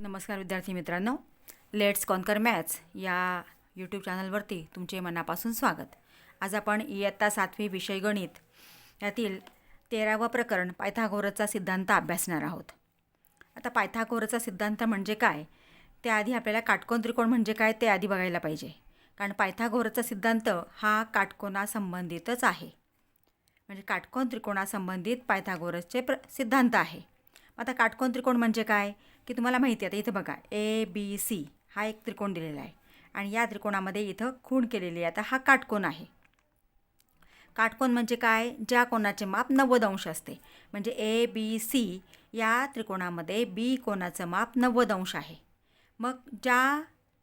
नमस्कार विद्यार्थी मित्रांनो लेट्स कॉन्कर मॅथ्स या यूट्यूब चॅनलवरती तुमचे मनापासून स्वागत. आज आपण इयत्ता सातवी विषय गणित यातील तेरावं प्रकरण पायथागोरसचा सिद्धांत अभ्यासणार आहोत. आता पायथागोरसचा सिद्धांत म्हणजे काय? त्याआधी आपल्याला काटकोन त्रिकोण म्हणजे काय ते आधी बघायला पाहिजे. कारण पायथागोरसचा सिद्धांत हा काटकोनासंबंधितच आहे. म्हणजे काटकोन त्रिकोणासंबंधित पायथागोरसचे प्र सिद्धांत आहे. आता काटकोन त्रिकोण म्हणजे काय? की तुम्हाला माहिती आहे आता इथं बघा ए बी सी हा एक त्रिकोण दिलेला आहे. आणि या त्रिकोणामध्ये इथं खूण केलेली आहे. आता हा काटकोन आहे. काटकोन म्हणजे काय? ज्या कोणाचे माप नव्वद अंश असते. म्हणजे ए बी सी या त्रिकोणामध्ये बी कोणाचं माप नव्वद अंश आहे. मग ज्या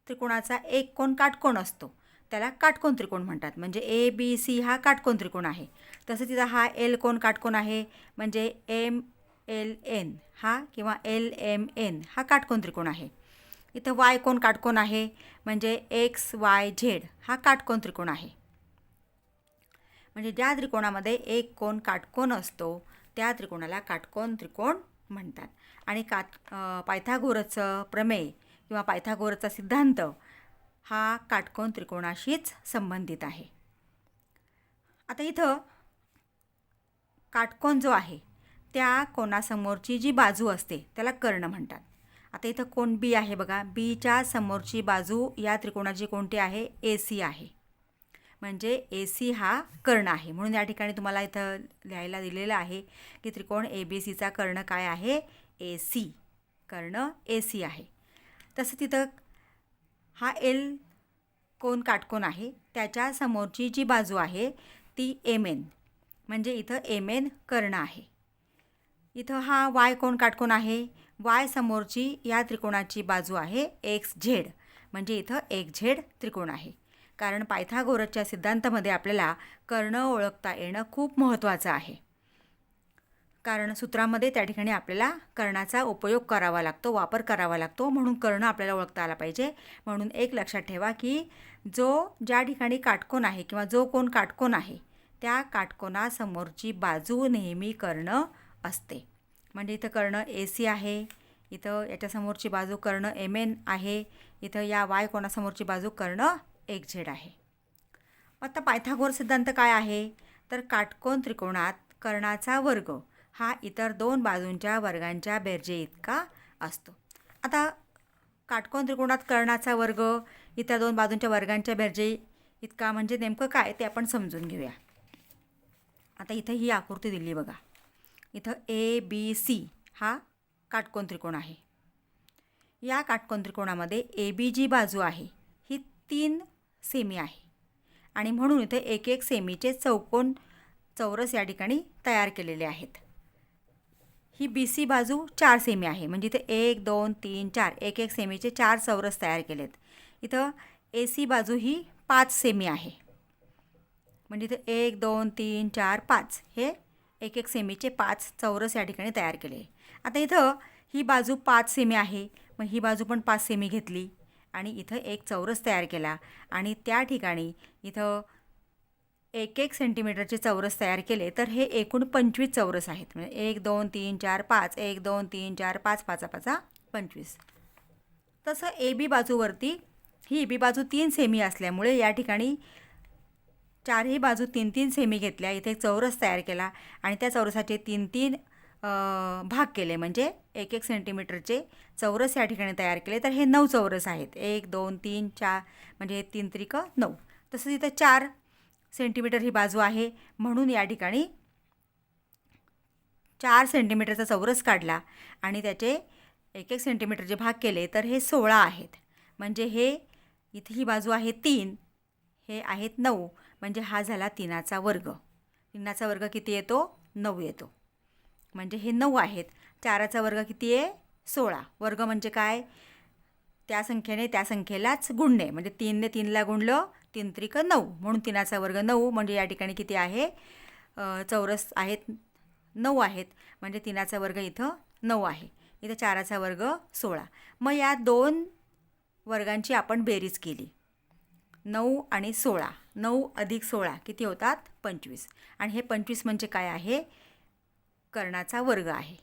त्रिकोणाचा एक कोण काटकोण असतो त्याला काटकोन त्रिकोण म्हणतात. म्हणजे ए बी सी हा काटकोन त्रिकोण आहे. तसं तिथं हा एल कोण काटकोन आहे. म्हणजे एम एल एन हा किंवा एल एम एन हा काटकोन त्रिकोण आहे. इथं वाय कोण काटकोन आहे? म्हणजे एक्स वाय झेड हा काटकोन त्रिकोण आहे. म्हणजे ज्या त्रिकोणामध्ये एक कोण काटकोन असतो त्या त्रिकोणाला काटकोन त्रिकोण म्हणतात. आणि काट पायथागोरचं प्रमेय किंवा पायथागोरचा सिद्धांत हा काटकोन त्रिकोणाशीच संबंधित आहे. आता इथं काटकोन जो आहे त्या कोणासमोरची जी बाजू असते त्याला कर्ण म्हणतात. आता इथं कोण बी आहे बघा. बीच्या समोरची बाजू या त्रिकोणाची कोणती आहे? ए सी आहे. म्हणजे ए सी हा कर्ण आहे. म्हणून या ठिकाणी तुम्हाला इथं लिहायला दिलेलं आहे की त्रिकोण ए बी सीचा कर्ण काय आहे? ए सी. कर्ण ए सी आहे. तसं तिथं हा एल कोण काटकोन आहे? त्याच्या समोरची जी बाजू आहे ती एम एन. म्हणजे इथं एम एन कर्ण आहे. इथं हा वाय कोण काटकोन आहे? वाय समोरची या त्रिकोणाची बाजू आहे एक्स झेड म्हणजे इथं एक झेड त्रिकोण आहे. कारण पायथागोरसच्या सिद्धांतामध्ये आपल्याला कर्ण ओळखता येणं खूप महत्त्वाचं आहे. कारण सूत्रामध्ये त्या ठिकाणी आपल्याला कर्णाचा उपयोग करावा लागतो वापर करावा लागतो म्हणून कर्ण आपल्याला ओळखता आला पाहिजे. म्हणून एक लक्षात ठेवा की जो ज्या ठिकाणी काटकोन आहे किंवा जो कोण काटकोन आहे त्या काटकोनासमोरची बाजू नेहमी कर्ण असते. म्हणजे इथं कर्ण ए सी आहे. इथं याच्यासमोरची बाजू कर्ण एम एन आहे. इथं या वाय कोणासमोरची बाजू कर्ण एक झेड आहे. आता पायथागोर सिद्धांत काय आहे? तर काटकोन त्रिकोणात कर्णाचा वर्ग हा इतर दोन बाजूंच्या वर्गांच्या बेरजे इतका असतो. आता काटकोन त्रिकोणात कर्णाचा वर्ग इतर दोन बाजूंच्या वर्गांच्या बेरजे इतका म्हणजे नेमकं काय ते आपण समजून घेऊया. आता इथं ही आकृती दिली बघा. इथं ए बी सी हा काटकोन त्रिकोण आहे. या काटकोन त्रिकोणामध्ये ए बी जी बाजू आहे ही तीन सेमी आहे. आणि म्हणून इथे एक एक सेमीचे चौकोन चौरस या ठिकाणी तयार केलेले आहेत. ही बी सी बाजू चार सेमी आहे म्हणजे इथे एक दोन तीन चार एक एक सेमीचे चार चौरस तयार केलेत. इथं ए सी बाजू ही पाच सेमी आहे. म्हणजे इथं एक दोन तीन चार पाच हे एक एक सेमीचे पाच चौरस या ठिकाणी तयार केले. आता इथं ही बाजू पाच सेमी आहे. मग ही बाजू पण पाच सेमी घेतली आणि इथं एक चौरस तयार केला आणि त्या ठिकाणी इथं एक एक सेंटीमीटरचे चौरस तयार केले. तर हे एकूण पंचवीस चौरस आहेत. म्हणजे एक दोन तीन चार पाच. एक दोन तीन चार पाच पाचा पाचा पंचवीस. तसं ए बी बाजूवरती ही बी बाजू तीन सेमी असल्यामुळे या ठिकाणी चारही बाजू तीन तीन सेमी घेतल्या. इथे एक चौरस तयार केला आणि त्या चौरसाचे तीन तीन भाग केले. म्हणजे एक एक सेंटीमीटरचे चौरस या ठिकाणी तयार केले. तर हे नऊ चौरस आहेत. एक दोन तीन चार म्हणजे तीन त्रिक नऊ. तसंच इथं चार सेंटीमीटर ही बाजू आहे. म्हणून या ठिकाणी चार सेंटीमीटरचा चौरस काढला आणि त्याचे एक एक सेंटीमीटरचे भाग केले. तर हे सोळा आहेत. म्हणजे हे इथे ही बाजू आहे तीन हे आहेत नऊ. म्हणजे हा झाला तिनाचा वर्ग. तिनाचा वर्ग किती येतो? नऊ येतो. म्हणजे हे नऊ आहेत. चाराचा वर्ग किती आहे? सोळा. वर्ग म्हणजे काय? त्या संख्येने त्या संख्येलाच गुणणे. म्हणजे तीनने तीनला गुणलं तीन त्रिक नऊ. म्हणून तिनाचा वर्ग नऊ. म्हणजे या ठिकाणी किती आहे? चौरस आहेत नऊ आहेत. म्हणजे तिनाचा वर्ग इथं नऊ आहे. इथं चाराचा वर्ग सोळा. मग या दोन वर्गांची आपण बेरीज केली. नऊ आणि सोळा. नऊ अधिक सोळा किती होतात? पंचवीस. आणि हे पंचवीस म्हणजे काय आहे? कर्णाचा वर्ग आहे.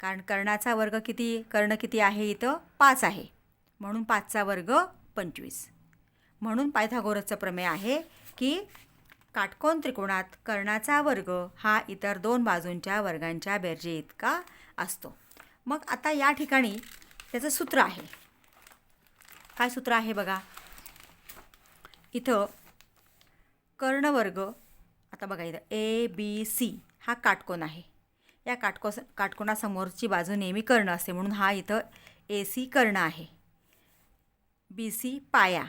कारण कर्णाचा वर्ग किती? कर्ण किती आहे इथं? पाच आहे. म्हणून पाचचा वर्ग पंचवीस. म्हणून पायथागोरसचं प्रमेय आहे की काटकोन त्रिकोणात कर्णाचा वर्ग हा इतर दोन बाजूंच्या वर्गांच्या बेरजे इतका असतो. मग आता या ठिकाणी त्याचं सूत्र आहे. काय सूत्र आहे बघा? इथं कर्णवर्ग आता बघा इथं ए बी सी हा काटकोन आहे. या काटको काटकोणासमोरची बाजू नेहमी कर्ण असते म्हणून हा इथं ए सी कर्ण आहे. बी सी पाया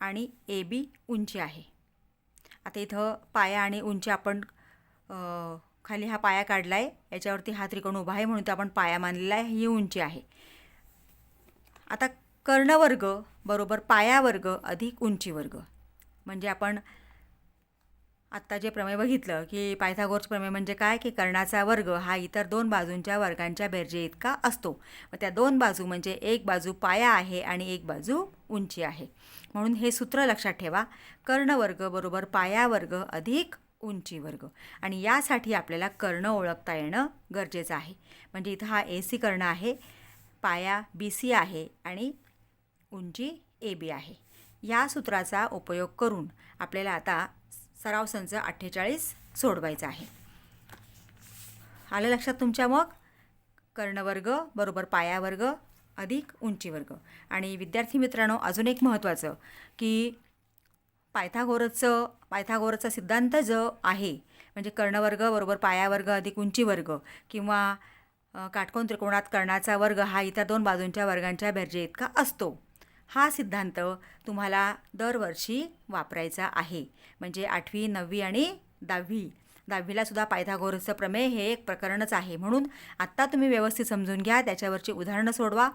आणि ए बी उंची आहे. आता इथं पाया आणि उंची आपण खाली हा पाया काढला आहे याच्यावरती हा त्रिकोण उभा आहे म्हणून तो आपण पाया मानलेला आहे ही उंची आहे. आता कर्णवर्ग बरोबर पायावर्ग अधिक उंचीवर्ग. म्हणजे आपण आत्ता जे प्रमेय बघितलं की पायथागोरस प्रमेय म्हणजे काय? की कर्णाचा वर्ग हा इतर दोन बाजूंच्या वर्गांच्या बेरजे इतका असतो. मग त्या दोन बाजू म्हणजे एक बाजू पाया आहे आणि एक बाजू उंची आहे. म्हणून हे सूत्र लक्षात ठेवा. कर्णवर्ग बरोबर पायावर्ग अधिक उंची वर्ग. आणि यासाठी आपल्याला कर्ण ओळखता येणं गरजेचं आहे. म्हणजे इथं हा ए सी कर्ण आहे पाया बी सी आहे आणि उंची ए बी आहे. या सूत्राचा उपयोग करून आपल्याला आता सराव संच अठ्ठेचाळीस सोडवायचा आहे. आलं लक्षात तुमच्या मग? कर्णवर्ग बरोबर पायावर्ग अधिक उंचीवर्ग. आणि विद्यार्थी मित्रांनो अजून एक महत्त्वाचं की पायथागोरसचं पायथागोरसचा सिद्धांत ज आहे म्हणजे कर्णवर्ग बरोबर पायावर्ग अधिक उंचीवर्ग किंवा काटकोन त्रिकोणात कर्णाचा वर्ग हा इतर दोन बाजूंच्या वर्गांच्या बेरजे इतका असतो. हा सिद्धांत तुम्हाला दरवर्षी वापरायचा आहे. म्हणजे आठवी नववी आणि दहावी. दहावीला सुद्धा पायथागोरसचं प्रमेय हे एक प्रकरणच आहे. म्हणून आत्ता तुम्ही व्यवस्थित समजून घ्या त्याच्यावरची उदाहरणं सोडवा.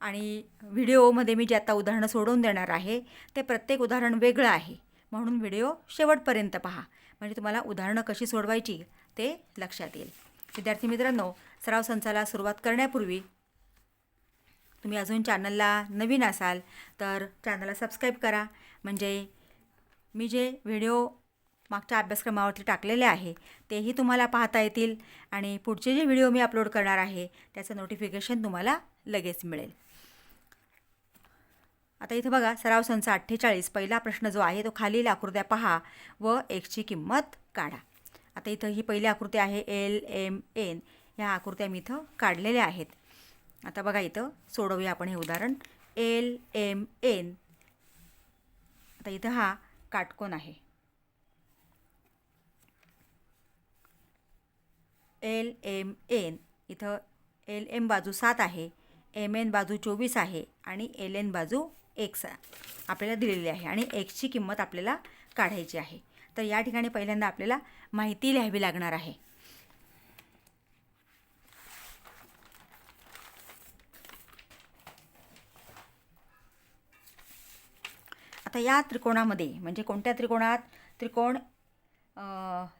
आणि व्हिडिओमध्ये मी जे आता उदाहरणं सोडवून देणार आहे ते प्रत्येक उदाहरण वेगळं आहे. म्हणून व्हिडिओ शेवटपर्यंत पहा. म्हणजे तुम्हाला उदाहरणं कशी सोडवायची ते लक्षात येईल. विद्यार्थी मित्रांनो सराव संचाला सुरुवात करण्यापूर्वी तुम्ही अजून चॅनलला नवीन असाल तर चॅनलला सबस्क्राईब करा. म्हणजे मी जे व्हिडिओ मागच्या अभ्यासक्रमावरती टाकलेले आहे तेही तुम्हाला पाहता येतील आणि पुढचे जे व्हिडिओ मी अपलोड करणार आहे त्याचं नोटिफिकेशन तुम्हाला लगेच मिळेल. आता इथं बघा सराव संच अठ्ठेचाळीस. पहिला प्रश्न जो आहे तो खालील आकृत्या पहा व एक्सची किंमत काढा. आता इथं ही पहिली आकृती आहे एल एम एन ह्या आकृत्या मी इथं काढलेल्या आहेत. आता बघा इथं सोडवूया आपण हे उदाहरण. एल एम एन आता इथं हा काटकोन आहे. एल एम एन इथं एल एम बाजू सात आहे. एम एन बाजू चोवीस आहे आणि एल एन बाजू एक्स आपल्याला दिलेली आहे आणि एक्सची किंमत आपल्याला काढायची आहे. तर या ठिकाणी पहिल्यांदा आपल्याला माहिती लिहावी लागणार आहे. आता या त्रिकोणामध्ये म्हणजे कोणत्या त्रिकोणात? त्रिकोण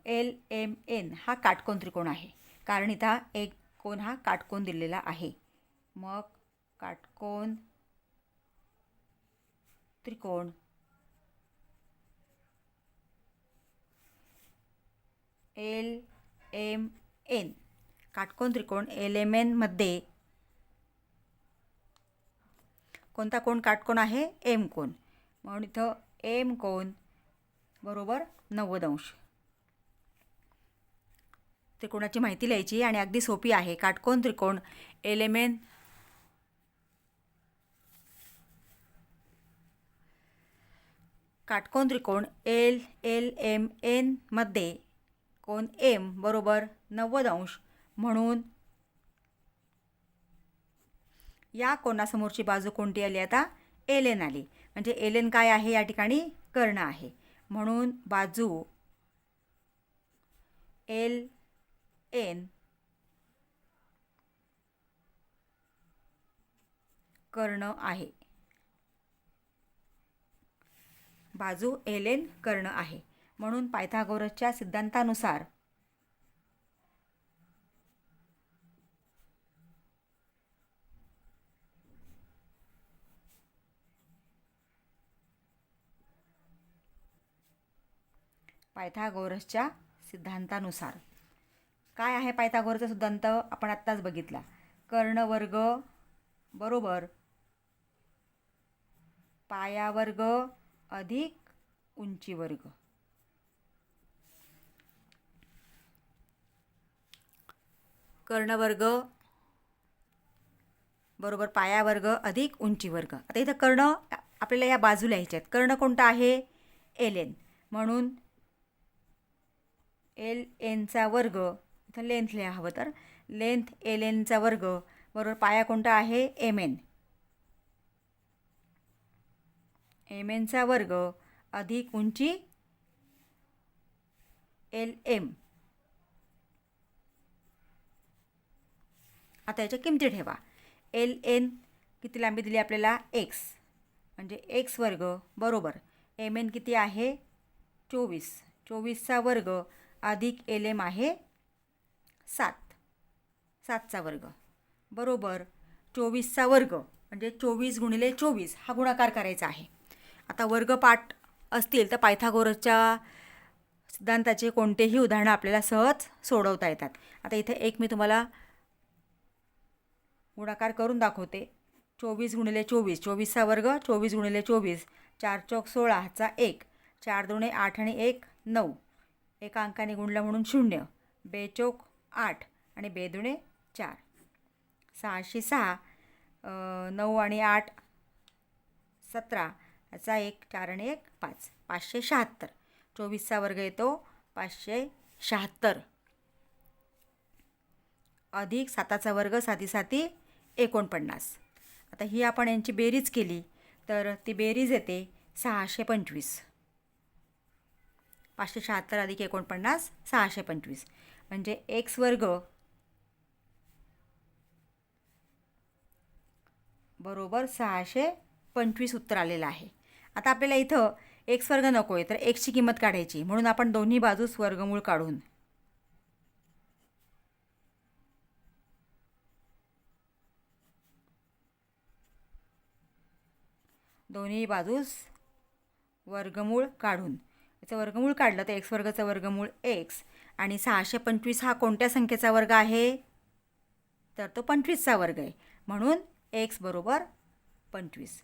एल एम एन हा काटकोन त्रिकोण आहे. कारण इथं एक कोण हा काटकोन दिलेला आहे. मग काटकोन त्रिकोण. L M N. काटकोन त्रिकोण एल एम एनमध्ये कोणता कोण काटकोन आहे? एम कोण. म्हणून इथं एम कोन बरोबर नव्वद अंश त्रिकोणाची माहिती लिहायची आणि अगदी सोपी आहे. काटकोन त्रिकोण एलेमेन काटकोन त्रिकोण एल एल एम एनमध्ये कोण एम बरोबर नव्वद अंश म्हणून या कोणासमोरची बाजू कोणती आली? आता एल एन आली. म्हणजे एलेन काय आहे या ठिकाणी? कर्ण आहे. म्हणून बाजू एल एन कर्ण आहे. बाजू एलेन कर्ण आहे. म्हणून पायथागोरसच्या सिद्धांतानुसार पायथागोरसच्या सिद्धांतानुसार. काय आहे पायथागोरचा सिद्धांत? आपण आत्ताच बघितला. कर्णवर्ग बरोबर पायावर्ग अधिक उंची वर्ग कर्णवर्ग बरोबर पायावर्ग अधिक उंची वर्ग आता इथं कर्ण आपल्याला या बाजूला यायचे आहेत. कर्ण कोणता आहे? एलेन म्हणून एल एनचा वर्ग. इथं लेंथ लिहा हवं तर. लेंथ एल एनचा वर्ग. बरोबर पाया कोणता आहे? एम एन एम एनचा वर्ग अधिक उंची एल एम आता याच्या किमती ठेवा. एल एन किती लांबी दिली आपल्याला? एक्स म्हणजे एक्स वर्ग. बरोबर. एम एन किती आहे? चोवीस. चोवीसचा वर्ग अधिक एल एम आहे सात. सातचा वर्ग. बरोबर. चोवीसचा वर्ग म्हणजे चोवीस गुणिले चोवीस हा गुणाकार करायचा आहे. आता वर्गपाठ असतील तर पायथागोरसच्या सिद्धांताचे कोणतेही उदाहरणं आपल्याला सहज सोडवता येतात. आता इथे एक मी तुम्हाला गुणाकार करून दाखवते. चोवीस गुणिले चोवीस चोवीसचा वर्ग चोवीस गुणिले चोवीस चार चौक सोळा एक. चार दोणे आठ आणि एक नऊ. एका अंकाने गुणलं म्हणून शून्य. बेचोक आठ आणि बेदुणे चार. सहाशे सहा नऊ आणि आठ सतरा याचा एक चार आणि एक पाच. पाचशे शहात्तर. चोवीसचा वर्ग येतो पाचशे शहात्तर. अधिक साताचा वर्ग साती साती एकोणपन्नास. आता ही आपण यांची बेरीज केली तर ती बेरीज येते सहाशे पंचवीस. पाचशे शहात्तर अधिक एकोणपन्नास सहाशे पंचवीस. म्हणजे एक्स वर्ग बरोबर सहाशे पंचवीस उत्तर आलेलं आहे. आता आपल्याला इथं एक्स वर्ग नको आहे तर एक्सची किंमत काढायची. म्हणून आपण दोन्ही बाजूस वर्गमूळ काढून. दोन्ही बाजूस वर्गमूळ काढून. याचं वर्गमूळ काढलं तर एक्स वर्गाचं वर्गमूळ एक्स. आणि सहाशे पंचवीस हा कोणत्या संख्येचा वर्ग आहे? तर तो पंचवीसचा वर्ग आहे. म्हणून एक्स बरोबर पंचवीस.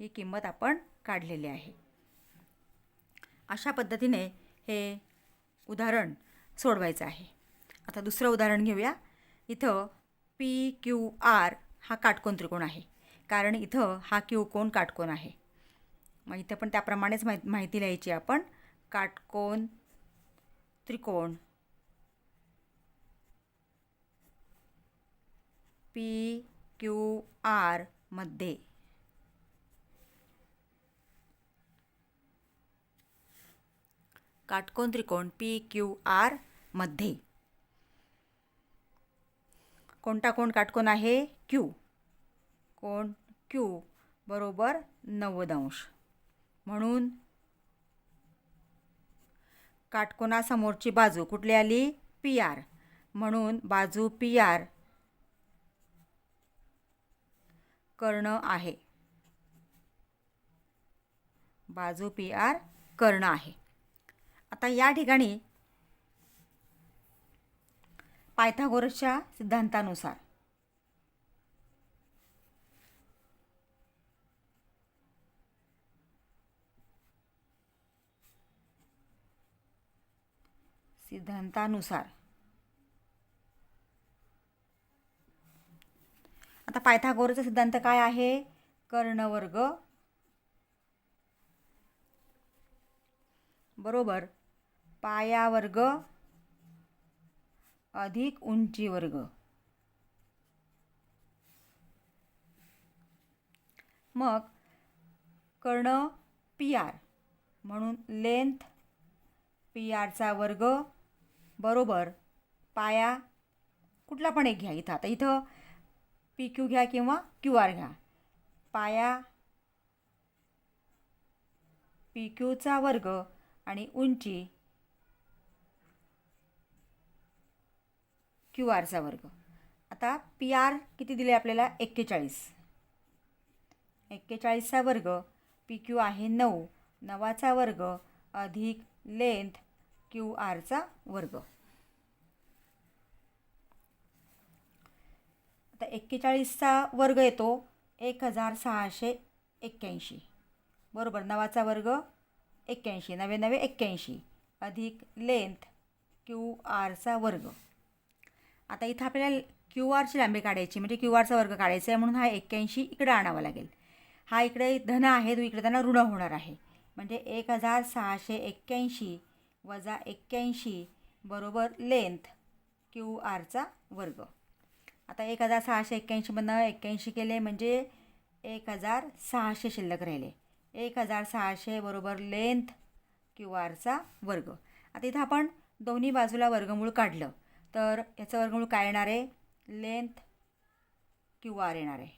ही किंमत आपण काढलेली आहे. अशा पद्धतीने हे उदाहरण सोडवायचं आहे. आता दुसरं उदाहरण घेऊया. इथं पी क्यू आर हा काटकोन त्रिकोण आहे. कारण इथं हा क्यू कोण काटकोन आहे? मग इथं पण त्याप्रमाणेच माहि माहिती लिहायची आपण. काटकोन त्रिकोण. पी क्यू आरमध्ये काटकोन त्रिकोण पी क्यू आरमध्ये कोणता कोण काटकोन आहे? क्यू. कोण? क्यू बरोबर नव्वद अंश. म्हणून काटकोनासमोरची बाजू कुठली आली? P R. म्हणून बाजू पी आर. कर्ण आहे. बाजू पी आर कर्ण आहे. आता या ठिकाणी पायथागोरसच्या सिद्धांतानुसार सिद्धांतानुसार आता पायथागोरचा सिद्धांत काय आहे? कर्णवर्ग. बरोबर. पायावर्ग अधिक उंची वर्ग मग कर्ण पी आर म्हणून लेंथ पी आरचा वर्ग बरोबर. पाया कुठला पण एक घ्या इथं. आता इथं पी क्यू घ्या किंवा क्यू आर घ्या. पाया पी क्यूचा वर्ग आणि उंची क्यू आरचा वर्ग. आता पी आर किती दिले आपल्याला? एक्केचाळीस. एक्केचाळीसचा वर्ग पी क्यू आहे नऊ. नवाचा वर्ग अधिक लेंथ क्यू आरचा वर्ग. तर एक्केचाळीसचा वर्ग येतो. एक हजार सहाशे एक्क्याऐंशी. बरोबर नवाचा वर्ग एक्क्याऐंशी नवे नवे एक्क्याऐंशी. अधिक लेंथ क्यू आरचा वर्ग. आता इथं आपल्याला क्यू आरची लांबी काढायची म्हणजे क्यू आरचा वर्ग काढायचा आहे म्हणून हा एक्क्याऐंशी इकडं आणावा लागेल. हा इकडे धन आहे तो इकडे त्यांना ऋण होणार आहे. म्हणजे एक हजार सहाशे एक्क्याऐंशी वजा एक्क्याऐंशी बरोबर लेंथ क्यू आरचा वर्ग. आता एक हजार सहाशे एक्क्याऐंशीमधनं एक्क्याऐंशी केले म्हणजे एक हजार सहाशे शिल्लक राहिले. एक हजार सहाशे बरोबर लेंथ क्यू आरचा वर्ग. आता इथं आपण दोन्ही बाजूला वर्गमूळ काढलं. तर याचं वर्गमूळ काय येणार आहे? लेंथ क्यू आर येणार आहे.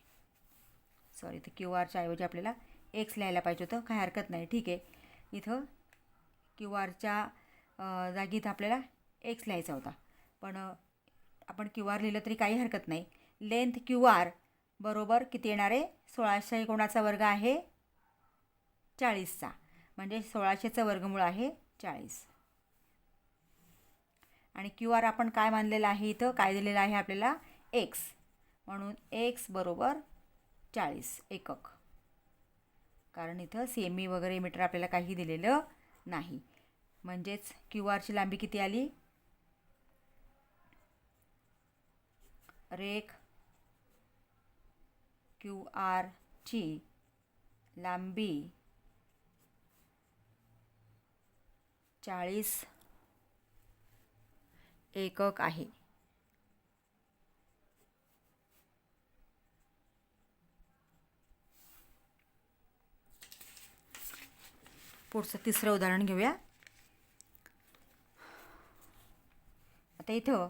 सॉरी इथं क्यू आरच्या ऐवजी आपल्याला एक्स लिहायला पाहिजे होतं. काही हरकत नाही. ठीक आहे. इथं क्यू आरच्या जागी इथं आपल्याला एक्स लिहायचा होता. पण आपण क्यू आर लिहिलं तरी काही हरकत नाही. लेंथ क्यू आर बरोबर किती येणार? आहे सोळाशे कोणाचा वर्ग आहे? चाळीसचा. म्हणजे सोळाशेचं वर्गमूळ आहे चाळीस. आणि क्यू आर आपण काय मानलेलं आहे इथं? काय दिलेलं आहे आपल्याला? एक्स. म्हणून एक्स बरोबर चाळीस. एकक. कारण इथं सेमी वगैरे मीटर आपल्याला काही दिलेलं नाही. म्हणजेच क्यू आरची लांबी किती आली? रेख क्यू आरची लांबी चाळीस एकक आहे. पुढचं तिसरं उदाहरण घेऊया. आता इथं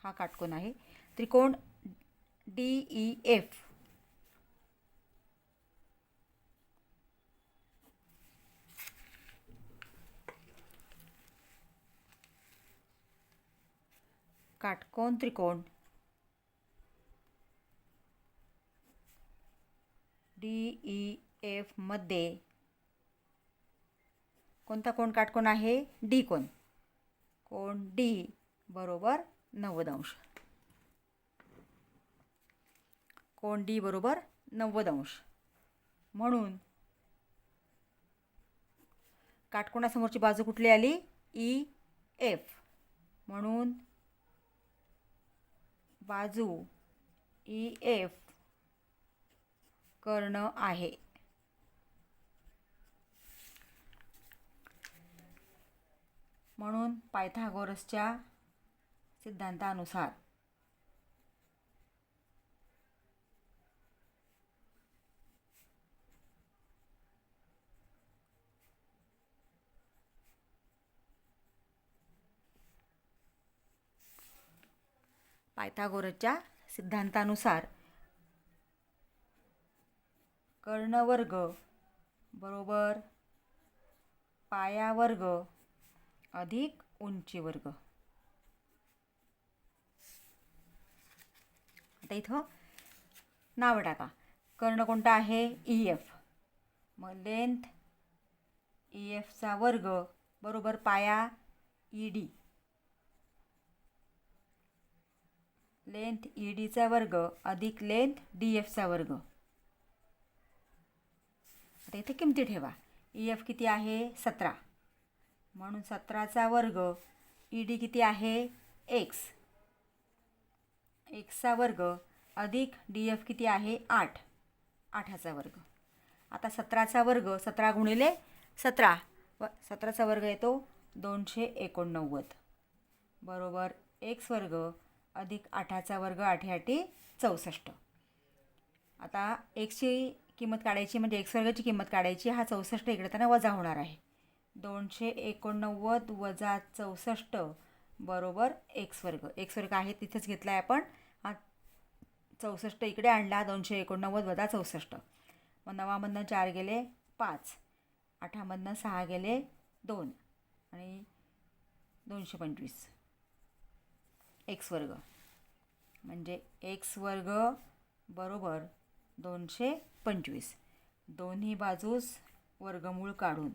हा काटकोन आहे. त्रिकोण डी ई एफ. काटकोन त्रिकोण डी ई एफमध्ये कोणता कोण काटकोन आहे? डी कोण. कोण डी बरोबर नव्वद अंश. कोण डी बरोबर नव्वद अंश. म्हणून काटकोणासमोरची बाजू कुठली आली? E, ई एफ म्हणून बाजू e, ई एफ कर्ण आहे. म्हणून पायथागोरसच्या सिद्धांतानुसार पायथागोरसच्या सिद्धांतानुसार कर्णवर्ग बरोबर पायावर्ग अधिक उंचीवर्ग. आता इथं नाव टाका. कर्ण कोणता आहे? ई एफ मग लेंथ ई एफचा वर्ग बरोबर पाया ई डी लेंथ ई डीचा वर्ग अधिक लेंथ डी एफचा वर्ग. आता इथे किमती ठेवा. ई एफ किती आहे? सतरा. म्हणून सतराचा वर्ग ई डी किती आहे? एक्स. एक्सचा वर्ग अधिक डी एफ किती आहे? आठ. आठाचा वर्ग. आता सतराचा वर्ग सतरा गुणिले सतरा. व सतराचा वर्ग येतो दोनशे एकोणनव्वद. बरोबर एक्स वर्ग अधिक आठाचा वर्ग आठे आठे चौसष्ट. आता एक्सची किंमत काढायची म्हणजे एक्स वर्गाची किंमत काढायची हा चौसष्ट इकडे त्यांना वजा होणार आहे. दोनशे एकोणनव्वद वजा चौसष्ट बरोबर एक्स वर्ग एक्स वर्ग आहे तिथेच घेतला आहे आपण. हा चौसष्ट इकडे आणला दोनशे एकोणनव्वद वजा चौसष्ट. मग नवामधनं चार गेले पाच. आठामधनं सहा गेले दोन. आणि दोनशे पंचवीस. एक्स वर्ग. म्हणजे एक्स वर्ग बरोबर दोनशे पंचवीस. दोन्ही बाजूस वर्गमूळ काढून.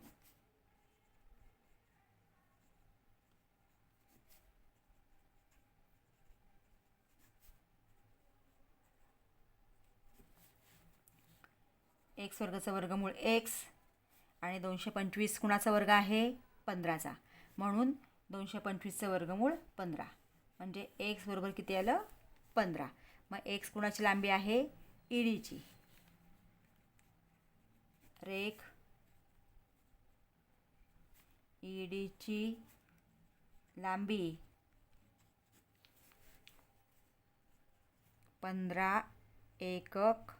एक्स वर्गाचं वर्गमूळ एक्स आणि दोनशे पंचवीस कुणाचा वर्ग आहे? पंधराचा. म्हणून दोनशे पंचवीसचं वर्गमूळ पंधरा. म्हणजे एक्स बरोबर किती आलं? पंधरा. मग एक्स कुणाची लांबी आहे? ईडीची रेख ईडीची लांबी पंधरा एकक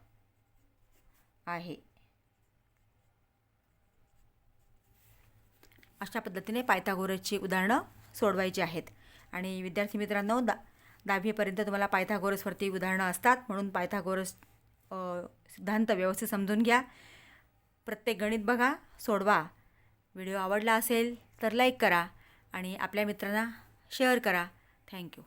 आहे. अशा पद्धतीने पायथागोरसची उदाहरणं सोडवायची आहेत. आणि विद्यार्थी मित्रांनो दा दहावीपर्यंत तुम्हाला पायथागोरसवरती उदाहरणं असतात. म्हणून पायथागोरस सिद्धांत व्यवस्थित समजून घ्या. प्रत्येक गणित बघा सोडवा. व्हिडिओ आवडला असेल तर लाईक करा आणि आपल्या मित्रांना शेअर करा. थँक्यू.